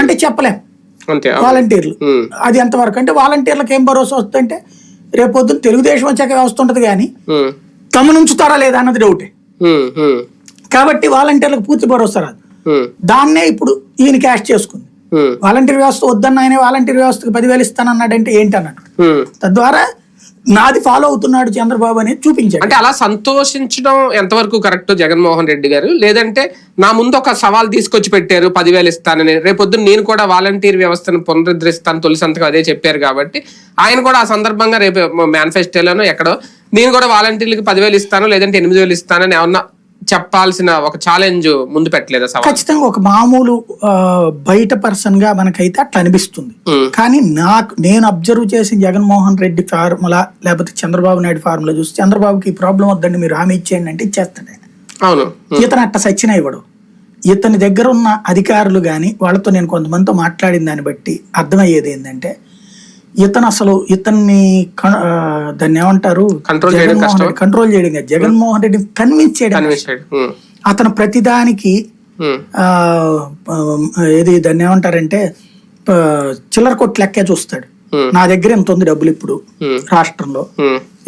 అంటే చెప్పలేం. వాలంటీర్లు అది ఎంతవరకు అంటే వాలంటీర్లకు ఏం భరోసా వస్తుందంటే రేపొద్దున తెలుగుదేశం వచ్చాక వ్యవస్థ ఉంటది కానీ ఉమ్, తమను ఉంచుతారా లేదా అన్నది డౌటే. కాబట్టి వాలంటీర్లకు పూర్తి భరోసా రాదు. దాన్నే ఇప్పుడు ఈయన క్యాష్ చేసుకుంది. వాలంటీర్ వ్యవస్థ వద్దన్న ఆయన వాలంటీర్ వ్యవస్థకు పదివేలు ఇస్తానన్నాడంటే ఏంటి అన్నట్టు. తద్వారా నాది ఫాలో అవుతున్నాడు చంద్రబాబు అనేది చూపించాడు. అంటే అలా సంతోషించడం ఎంతవరకు కరెక్ట్ జగన్మోహన్ రెడ్డి గారు? లేదంటే నా ముందు ఒక సవాల్ తీసుకొచ్చి పెట్టారు పదివేలు ఇస్తానని. రేపొద్దున నేను కూడా వాలంటీర్ వ్యవస్థను పునరుద్ధరిస్తాను తొలి సంతకం అదే చెప్పారు కాబట్టి ఆయన కూడా ఆ సందర్భంగా రేపు మేనిఫెస్టోలోనో ఎక్కడో నేను కూడా వాలంటీర్లకు పదివేలు ఇస్తాను లేదంటే ఎనిమిది వేలు ఇస్తానని ఏమన్నా చెప్పాల్సిన ఒక ఛాలెంజ్ ముందు పెట్టలేదా ఖచ్చితంగా ఒక మామూలు బయట పర్సన్గా మనకైతే అట్లా అనిపిస్తుంది. కానీ నాకు నేను అబ్జర్వ్ చేసిన జగన్మోహన్ రెడ్డి ఫార్ములా లేకపోతే చంద్రబాబు నాయుడు ఫార్ములా చూసి చంద్రబాబుకి ఈ ప్రాబ్లం వద్దండి మీరు హామీ ఇచ్చేయండి అంటే ఇచ్చేస్తాడు. అవును. ఇతను అట్ట సచ్చిన ఇవ్వడు. ఇతని దగ్గర ఉన్న అధికారులు కానీ వాళ్ళతో నేను కొంతమందితో మాట్లాడిన దాన్ని బట్టి అర్థమయ్యేది ఏంటంటే ఇతను అసలు ఇతన్ని దాన్ని ఏమంటారు? చేయడం. రెడ్డి కంట్రోల్ చేయడం కాదు. జగన్మోహన్ రెడ్డిని కన్విన్స్ చేయడం అతను ప్రతిదానికి ఏది దాన్ని ఏమంటారంటే చిల్లర కొట్టు లెక్కే చూస్తాడు. నా దగ్గర ఎంత ఉంది డబ్బులు ఇప్పుడు రాష్ట్రంలో.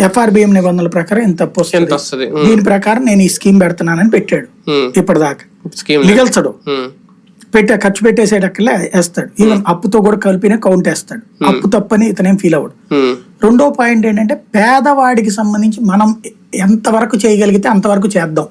ఎఫ్ఆర్బిఎం నిబంధనల ప్రకారం వస్తుంది. దీని ప్రకారం నేను ఈ స్కీమ్ పెడుతున్నానని పెట్టాడు. ఇప్పటిదాకా. మిగల్చడు. పెట్టే ఖర్చు పెట్టేసేటక్కలే వేస్తాడు. ఈవెన్ అప్పుతో కూడా కలిపిన కౌంట్ వేస్తాడు. అప్పు తప్పని ఇతనేం ఫీల్ అవ్వడు. ఉమ్, రెండో పాయింట్ ఏంటంటే పేదవాడికి సంబంధించి మనం ఎంతవరకు చేయగలిగితే అంతవరకు చేద్దాం.